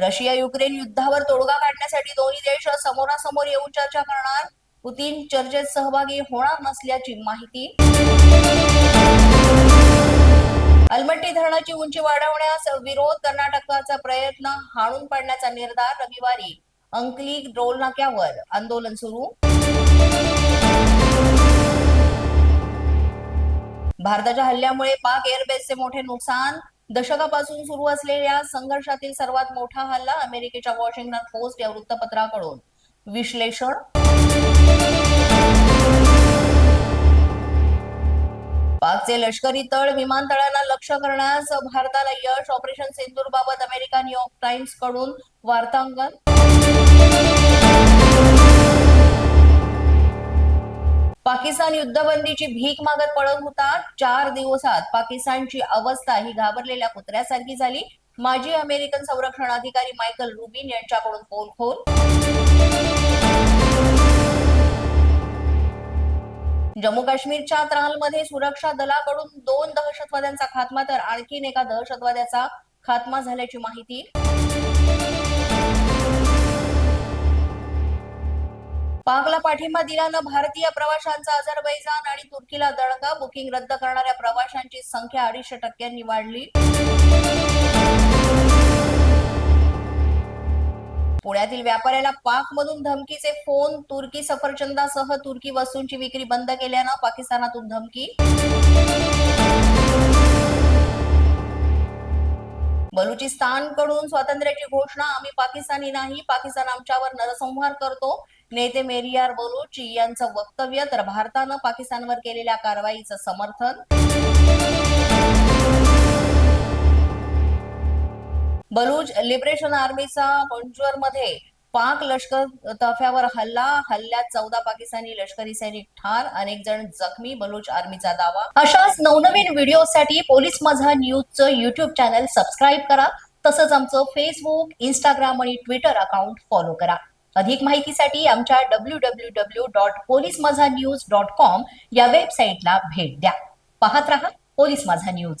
Russia Ukraine युद्धावर तोडगा काढण्यासाठी दोन्ही देश समोरासमोर येऊन चर्चा करणार. पुतीन चर्चेत सहभागी होणार नसल्याची माहिती. अलमट्टी धरणाची उंची वाढवण्यास विरोध कर्नाटकाचा प्रयत्न हाणून पाडण्याचा निर्धार रविवारी. अंकली ड्रोल नाक्यावर आंदोलन सुरू. भारताच्या हल्ल्यामुळे पाक एअरबेसचे मोठे नुकसान दशकापासून सुरू असलेल्या संघर्षातील सर्वात मोठा हल्ला अमेरिकेच्या वॉशिंग्टन पोस्ट या वृत्तपत्राकडून. विश्लेषण. पाकचे लष्करी तळ विमानतळांना लक्ष्य करण्यास भारताला यश ऑपरेशन सिंदूर बाबत अमेरिका न्यूयॉर्क टाइम्सकडून वार्तांकन. पाकिस्तान युद्धबंदीची भीक मागत पळत होता. चार दिवसात पाकिस्तानची अवस्था ही घाबरलेल्या कुत्र्यासारखी झाली. माजी अमेरिकन संरक्षण अधिकारी मायकल रुबिन यांच्याकडून पोलखोल जम्मू काश्मीरच्या त्रालमध्ये सुरक्षा दलाकडून दोन दहशतवाद्यांचा खात्मा तर आणखीन एका दहशतवाद्याचा खात्मा झाल्याची माहिती. पाकला पाठिंबा दिल्यानं भारतीय प्रवाशांचा अझरबैजान आणि तुर्कीला दणका. बुकिंग रद्द करणाऱ्या प्रवाशांची संख्या अडीचशे टक्क्यांनी वाढली. पुण्यातील व्यापाऱ्याला पाकमधून धमकीचे फोन. तुर्की सफरचंदासह तुर्की वस्तूंची विक्री बंद केल्यानं पाकिस्तानातून धमकी. बलुचिस्तानकडून स्वातंत्र्याची घोषणा आम्ही पाकिस्तानी नाही. पाकिस्तान आमच्यावर नरसंहार करतो. नेते मेरियार बलूच यांचं वक्तव्य तर भारतानं पाकिस्तानवर केलेल्या कारवाईचं समर्थन. बलूच लिबरेशन आर्मीचा मध्ये पाक लष्कर तफ्यावर हल्ला हल्ल्यात चौदा पाकिस्तानी लष्करी सैनिक ठार अनेक जण जखमी बलूच आर्मीचा दावा. अशाच नवनवीन व्हिडिओसाठी पोलीस माझा न्यूजचं युट्यूब चॅनल सबस्क्राईब करा. तसंच आमचं फेसबुक इंस्टाग्राम आणि ट्विटर अकाउंट फॉलो करा. अधिक माहितीसाठी आमच्या W W W dot police Majha news dot com या वेबसाईटला भेट द्या. पाहत रहा पोलीस माझा न्यूज.